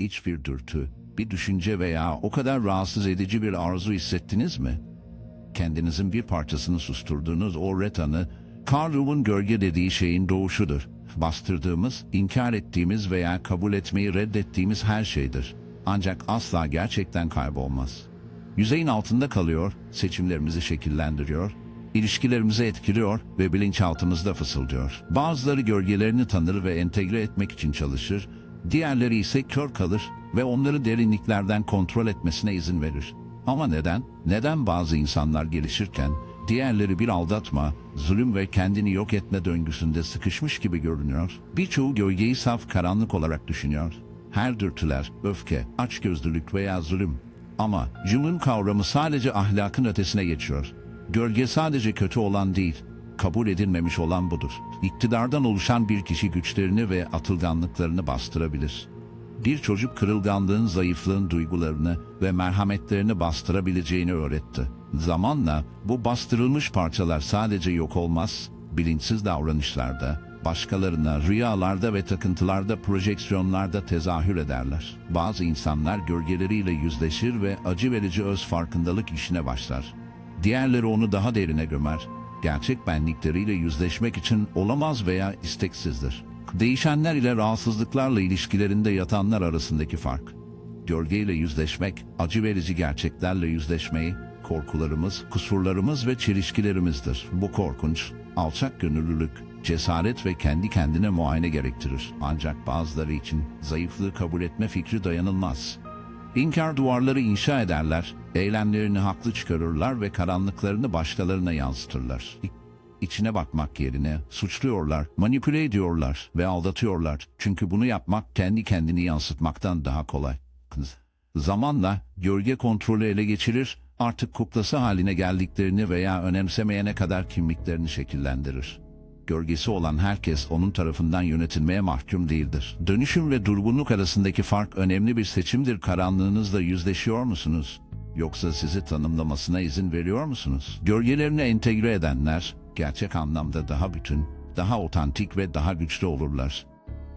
Hiçbir dürtü, bir düşünce veya o kadar rahatsız edici bir arzu hissettiniz mi? Kendinizin bir parçasını susturduğunuz o retanı, Carl Jung'un gölge dediği şeyin doğuşudur. Bastırdığımız, inkar ettiğimiz veya kabul etmeyi reddettiğimiz her şeydir. Ancak asla gerçekten kaybolmaz. Yüzeyin altında kalıyor, seçimlerimizi şekillendiriyor, ilişkilerimizi etkiliyor ve bilinçaltımızda fısıldıyor. Bazıları gölgelerini tanır ve entegre etmek için çalışır, diğerleri ise kör kalır ve onları derinliklerden kontrol etmesine izin verir. Ama neden? Neden bazı insanlar gelişirken diğerleri bir aldatma, zulüm ve kendini yok etme döngüsünde sıkışmış gibi görünüyor? Birçoğu gölgeyi saf karanlık olarak düşünüyor. Her dürtüler, öfke, açgözlülük veya zulüm. Ama Jung'un kavramı sadece ahlakın ötesine geçiyor. Gölge sadece kötü olan değil, kabul edilmemiş olan budur. İktidardan oluşan bir kişi güçlerini ve atılganlıklarını bastırabilir. Bir çocuk kırılganlığın, zayıflığın duygularını ve merhametlerini bastırabileceğini öğretti. Zamanla bu bastırılmış parçalar sadece yok olmaz, bilinçsiz davranışlarda, başkalarına, rüyalarda ve takıntılarda, projeksiyonlarda tezahür ederler. Bazı insanlar gölgeleriyle yüzleşir ve acı verici öz farkındalık işine başlar. Diğerleri onu daha derine gömer, gerçek benlikleriyle yüzleşmek için olamaz veya isteksizdir. Değişenler ile rahatsızlıklarla ilişkilerinde yatanlar arasındaki fark. Gölgeyle yüzleşmek, acı verici gerçeklerle yüzleşmeyi, korkularımız, kusurlarımız ve çelişkilerimizdir. Bu korkunç, alçak gönüllülük, cesaret ve kendi kendine muayene gerektirir. Ancak bazıları için zayıflığı kabul etme fikri dayanılmaz. İnkar duvarları inşa ederler, eylemlerini haklı çıkarırlar ve karanlıklarını başkalarına yansıtırlar. İçine bakmak yerine suçluyorlar, manipüle ediyorlar ve aldatıyorlar. Çünkü bunu yapmak kendi kendini yansıtmaktan daha kolay. Zamanla gölge kontrolü ele geçirir, artık kuklası haline geldiklerini veya önemsemeyene kadar kimliklerini şekillendirir. Gölgesi olan herkes onun tarafından yönetilmeye mahkum değildir. Dönüşüm ve durgunluk arasındaki fark önemli bir seçimdir. Karanlığınızla yüzleşiyor musunuz? Yoksa sizi tanımlamasına izin veriyor musunuz? Gölgelerini entegre edenler, gerçek anlamda daha bütün, daha otantik ve daha güçlü olurlar.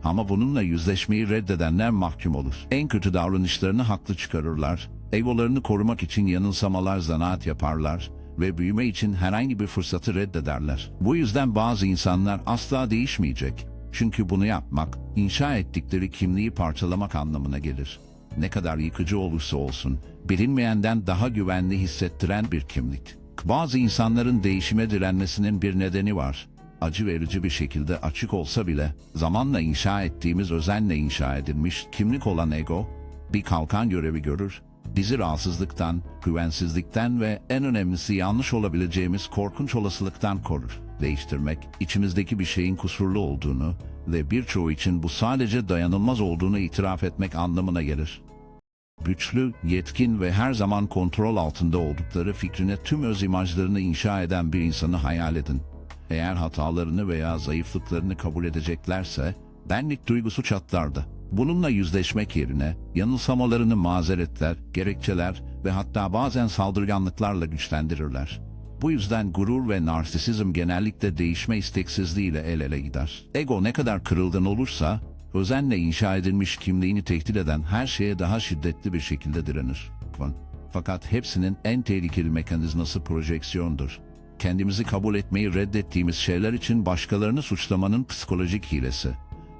Ama bununla yüzleşmeyi reddedenler mahkum olur. En kötü davranışlarını haklı çıkarırlar, egolarını korumak için yanılsamalar zanaat yaparlar ve büyüme için herhangi bir fırsatı reddederler. Bu yüzden bazı insanlar asla değişmeyecek. Çünkü bunu yapmak, inşa ettikleri kimliği parçalamak anlamına gelir. Ne kadar yıkıcı olursa olsun, bilinmeyenden daha güvenli hissettiren bir kimlik. Bazı insanların değişime direnmesinin bir nedeni var. Acı verici bir şekilde açık olsa bile zamanla inşa ettiğimiz özenle inşa edilmiş kimlik olan ego bir kalkan görevi görür. Bizi rahatsızlıktan, güvensizlikten ve en önemlisi yanlış olabileceğimiz korkunç olasılıktan korur. Değiştirmek, içimizdeki bir şeyin kusurlu olduğunu ve birçoğu için bu sadece dayanılmaz olduğunu itiraf etmek anlamına gelir güçlü, yetkin ve her zaman kontrol altında oldukları fikrine tüm öz imajlarını inşa eden bir insanı hayal edin. Eğer hatalarını veya zayıflıklarını kabul edeceklerse, benlik duygusu çatlardı. Bununla yüzleşmek yerine yanılsamalarını mazeretler, gerekçeler ve hatta bazen saldırganlıklarla güçlendirirler. Bu yüzden gurur ve narsisizm genellikle değişme isteksizliğiyle el ele gider. Ego ne kadar kırılgan olursa, özenle inşa edilmiş kimliğini tehdit eden her şeye daha şiddetli bir şekilde direnir. Fakat hepsinin en tehlikeli mekanizması projeksiyondur. Kendimizi kabul etmeyi reddettiğimiz şeyler için başkalarını suçlamanın psikolojik hilesi.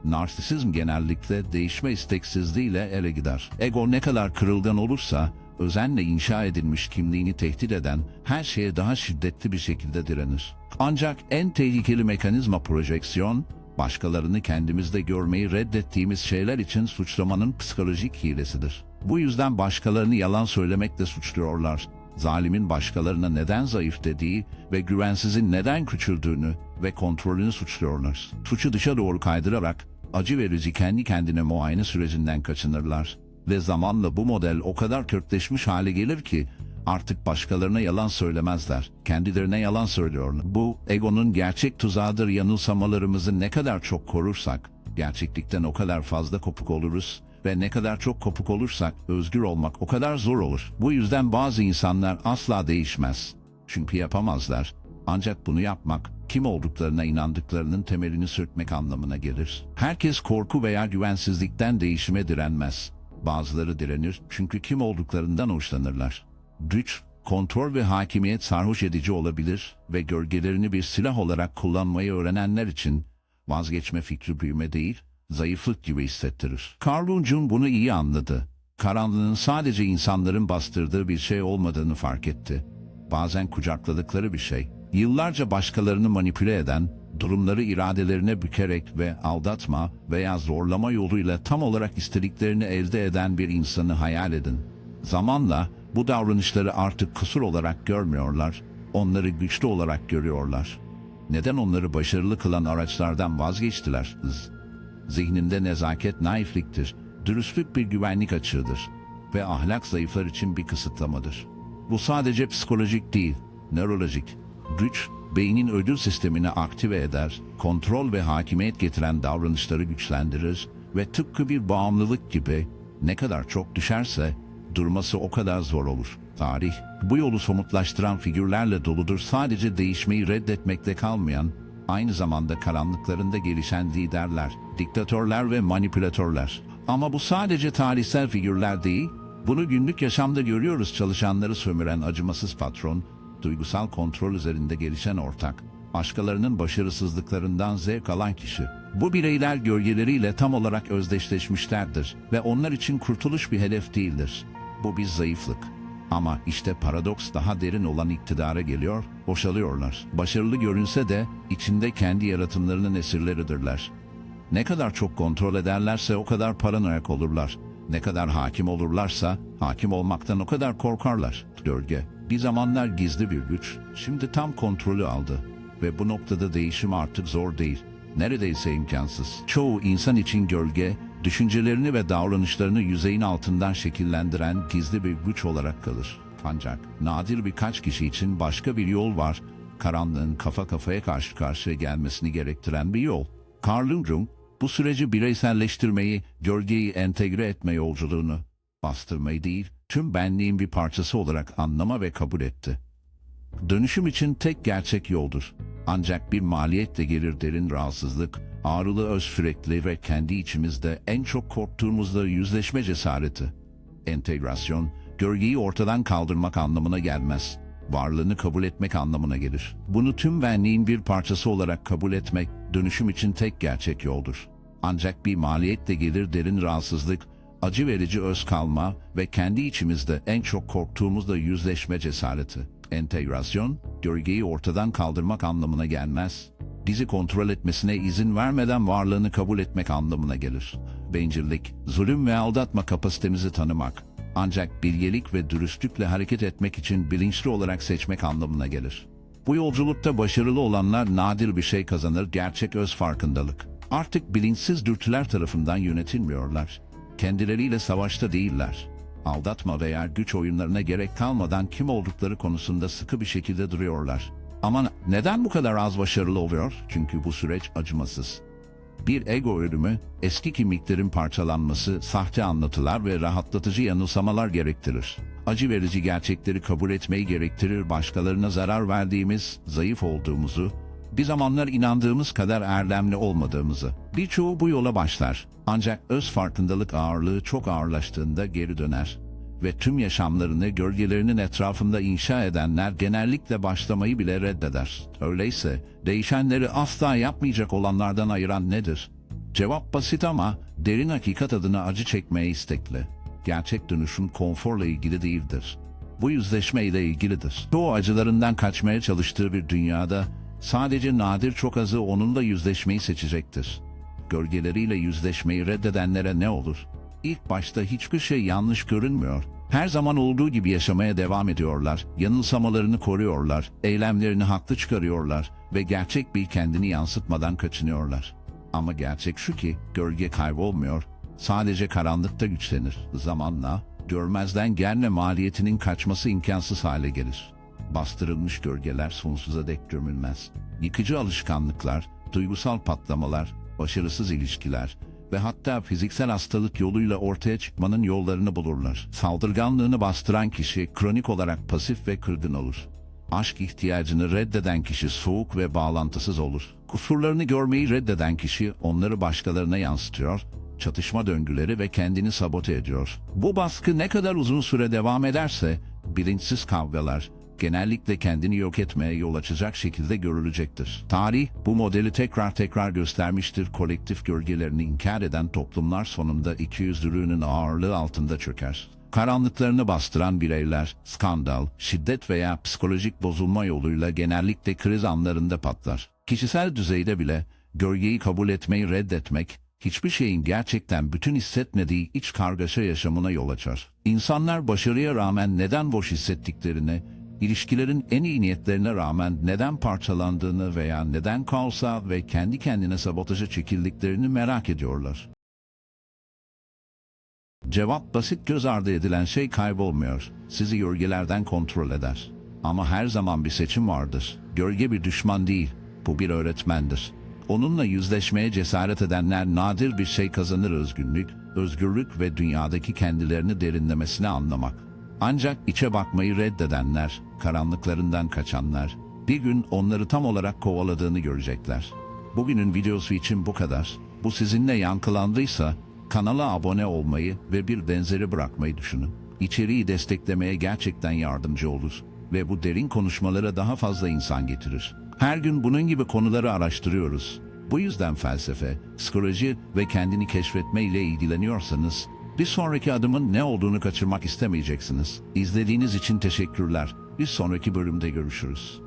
Narsisizm genellikle değişme isteksizliğiyle ele gider. Ego ne kadar kırılgan olursa, özenle inşa edilmiş kimliğini tehdit eden her şeye daha şiddetli bir şekilde direnir. Ancak en tehlikeli mekanizma projeksiyon, başkalarını kendimizde görmeyi reddettiğimiz şeyler için suçlamanın psikolojik hilesidir. Bu yüzden başkalarını yalan söylemekle suçluyorlar. Zalimin başkalarına neden zayıf dediği ve güvensizin neden küçüldüğünü ve kontrolünü suçluyorlar. Suçu dışa doğru kaydırarak acı verici kendi kendine muayene sürecinden kaçınırlar. Ve zamanla bu model o kadar kökleşmiş hale gelir ki artık başkalarına yalan söylemezler. Kendilerine yalan söylüyorlar. Bu egonun gerçek tuzağıdır yanılsamalarımızı ne kadar çok korursak gerçeklikten o kadar fazla kopuk oluruz ve ne kadar çok kopuk olursak özgür olmak o kadar zor olur. Bu yüzden bazı insanlar asla değişmez. Çünkü yapamazlar. Ancak bunu yapmak kim olduklarına inandıklarının temelini sürtmek anlamına gelir. Herkes korku veya güvensizlikten değişime direnmez. Bazıları direnir çünkü kim olduklarından hoşlanırlar. Güç, kontrol ve hakimiyet sarhoş edici olabilir ve gölgelerini bir silah olarak kullanmayı öğrenenler için vazgeçme fikri büyüme değil, zayıflık gibi hissettirir. Carl Jung bunu iyi anladı. Karanlığın sadece insanların bastırdığı bir şey olmadığını fark etti. Bazen kucakladıkları bir şey. Yıllarca başkalarını manipüle eden, durumları iradelerine bükerek ve aldatma veya zorlama yoluyla tam olarak istediklerini elde eden bir insanı hayal edin. Zamanla bu davranışları artık kusur olarak görmüyorlar, onları güçlü olarak görüyorlar. Neden onları başarılı kılan araçlardan vazgeçtiler? Zihninde nezaket naifliktir, dürüstlük bir güvenlik açığıdır ve ahlak zayıflar için bir kısıtlamadır. Bu sadece psikolojik değil, nörolojik. Güç, beynin ödül sistemini aktive eder, kontrol ve hakimiyet getiren davranışları güçlendirir ve tıpkı bir bağımlılık gibi ne kadar çok düşerse durması o kadar zor olur. Tarih, bu yolu somutlaştıran figürlerle doludur sadece değişmeyi reddetmekte kalmayan, aynı zamanda karanlıklarında gelişen liderler, diktatörler ve manipülatörler. Ama bu sadece tarihsel figürler değil, bunu günlük yaşamda görüyoruz çalışanları sömüren acımasız patron, duygusal kontrol üzerinde gelişen ortak, başkalarının başarısızlıklarından zevk alan kişi. Bu bireyler gölgeleriyle tam olarak özdeşleşmişlerdir ve onlar için kurtuluş bir hedef değildir. Bu bir zayıflık. Ama işte paradoks daha derin olan iktidara geliyor, boşalıyorlar. Başarılı görünse de içinde kendi yaratımlarının esirleridirler. Ne kadar çok kontrol ederlerse o kadar paranoyak olurlar. Ne kadar hakim olurlarsa hakim olmaktan o kadar korkarlar. Gölge, bir zamanlar gizli bir güç, şimdi tam kontrolü aldı. Ve bu noktada değişim artık zor değil. Neredeyse imkansız. Çoğu insan için gölge, düşüncelerini ve davranışlarını yüzeyin altından şekillendiren gizli bir güç olarak kalır. Ancak nadir birkaç kişi için başka bir yol var. Karanlığın kafa kafaya karşı karşıya gelmesini gerektiren bir yol. Carl Jung, bu süreci bireyselleştirmeyi, gölgeyi entegre etme yolculuğunu, bastırmayı değil, tüm benliğin bir parçası olarak anlama ve kabul etti. Dönüşüm için tek gerçek yoldur. Ancak bir maliyetle gelir derin rahatsızlık, ağrılı öz sürekli ve kendi içimizde en çok korktuğumuzla yüzleşme cesareti. Entegrasyon, gölgeyi ortadan kaldırmak anlamına gelmez. Varlığını kabul etmek anlamına gelir. Bunu tüm benliğin bir parçası olarak kabul etmek, dönüşüm için tek gerçek yoldur. Ancak bir maliyetle gelir derin rahatsızlık, acı verici öz kalma ve kendi içimizde en çok korktuğumuzla yüzleşme cesareti. Entegrasyon, gölgeyi ortadan kaldırmak anlamına gelmez. Bizi kontrol etmesine izin vermeden varlığını kabul etmek anlamına gelir. Bencillik, zulüm ve aldatma kapasitemizi tanımak. Ancak bilgelik ve dürüstlükle hareket etmek için bilinçli olarak seçmek anlamına gelir. Bu yolculukta başarılı olanlar nadir bir şey kazanır, gerçek öz farkındalık. Artık bilinçsiz dürtüler tarafından yönetilmiyorlar. Kendileriyle savaşta değiller. Aldatma veya güç oyunlarına gerek kalmadan kim oldukları konusunda sıkı bir şekilde duruyorlar. Ama neden bu kadar az başarılı oluyor? Çünkü bu süreç acımasız. Bir ego ölümü, eski kimliklerin parçalanması, sahte anlatılar ve rahatlatıcı yanılsamalar gerektirir. Acı verici gerçekleri kabul etmeyi gerektirir, başkalarına zarar verdiğimiz, zayıf olduğumuzu, bir zamanlar inandığımız kadar erdemli olmadığımızı. Birçoğu bu yola başlar. Ancak öz farkındalık ağırlığı çok ağırlaştığında geri döner. Ve tüm yaşamlarını gölgelerinin etrafında inşa edenler genellikle başlamayı bile reddeder. Öyleyse değişenleri asla yapmayacak olanlardan ayıran nedir? Cevap basit ama derin hakikat adına acı çekmeye istekli. Gerçek dönüşüm konforla ilgili değildir. Bu yüzleşme ile ilgilidir. Çoğu acılarından kaçmaya çalıştığı bir dünyada sadece nadir çok azı onunla yüzleşmeyi seçecektir. Gölgeleriyle yüzleşmeyi reddedenlere ne olur? İlk başta hiçbir şey yanlış görünmüyor. Her zaman olduğu gibi yaşamaya devam ediyorlar, yanılsamalarını koruyorlar, eylemlerini haklı çıkarıyorlar ve gerçek bir kendini yansıtmadan kaçınıyorlar. Ama gerçek şu ki gölge kaybolmuyor, sadece karanlıkta güçlenir. Zamanla görmezden gelme maliyetinin kaçması imkansız hale gelir. Bastırılmış gölgeler sonsuza dek gömülmez. Yıkıcı alışkanlıklar, duygusal patlamalar, başarısız ilişkiler ve hatta fiziksel hastalık yoluyla ortaya çıkmanın yollarını bulurlar. Saldırganlığını bastıran kişi kronik olarak pasif ve kırgın olur. Aşk ihtiyacını reddeden kişi soğuk ve bağlantısız olur. Kusurlarını görmeyi reddeden kişi onları başkalarına yansıtıyor, çatışma döngüleri ve kendini sabote ediyor. Bu baskı ne kadar uzun süre devam ederse bilinçsiz kavgalar genellikle kendini yok etmeye yol açacak şekilde görülecektir. Tarih bu modeli tekrar tekrar göstermiştir. Kolektif gölgelerini inkar eden toplumlar sonunda ikiyüzlülüğünün ağırlığı altında çöker. Karanlıklarını bastıran bireyler, skandal, şiddet veya psikolojik bozulma yoluyla genellikle kriz anlarında patlar. Kişisel düzeyde bile gölgeyi kabul etmeyi reddetmek, hiçbir şeyin gerçekten bütün hissetmediği iç kargaşa yaşamına yol açar. İnsanlar başarıya rağmen neden boş hissettiklerini, ilişkilerin en iyi niyetlerine rağmen neden parçalandığını veya neden kaosa ve kendi kendine sabotaja çekildiklerini merak ediyorlar. Cevap basit göz ardı edilen şey kaybolmuyor. Sizi gölgelerden kontrol eder. Ama her zaman bir seçim vardır. Gölge bir düşman değil, bu bir öğretmendir. Onunla yüzleşmeye cesaret edenler nadir bir şey kazanır özgürlük, özgürlük ve dünyadaki kendilerini derinlemesine anlamak. Ancak içe bakmayı reddedenler, karanlıklarından kaçanlar, bir gün onları tam olarak kovaladığını görecekler. Bugünün videosu için bu kadar. Bu sizinle yankılandıysa kanala abone olmayı ve bir benzeri bırakmayı düşünün. İçeriği desteklemeye gerçekten yardımcı olur ve bu derin konuşmalara daha fazla insan getirir. Her gün bunun gibi konuları araştırıyoruz. Bu yüzden felsefe, psikoloji ve kendini keşfetme ile ilgileniyorsanız bir sonraki adımın ne olduğunu kaçırmak istemeyeceksiniz. İzlediğiniz için teşekkürler. Bir sonraki bölümde görüşürüz.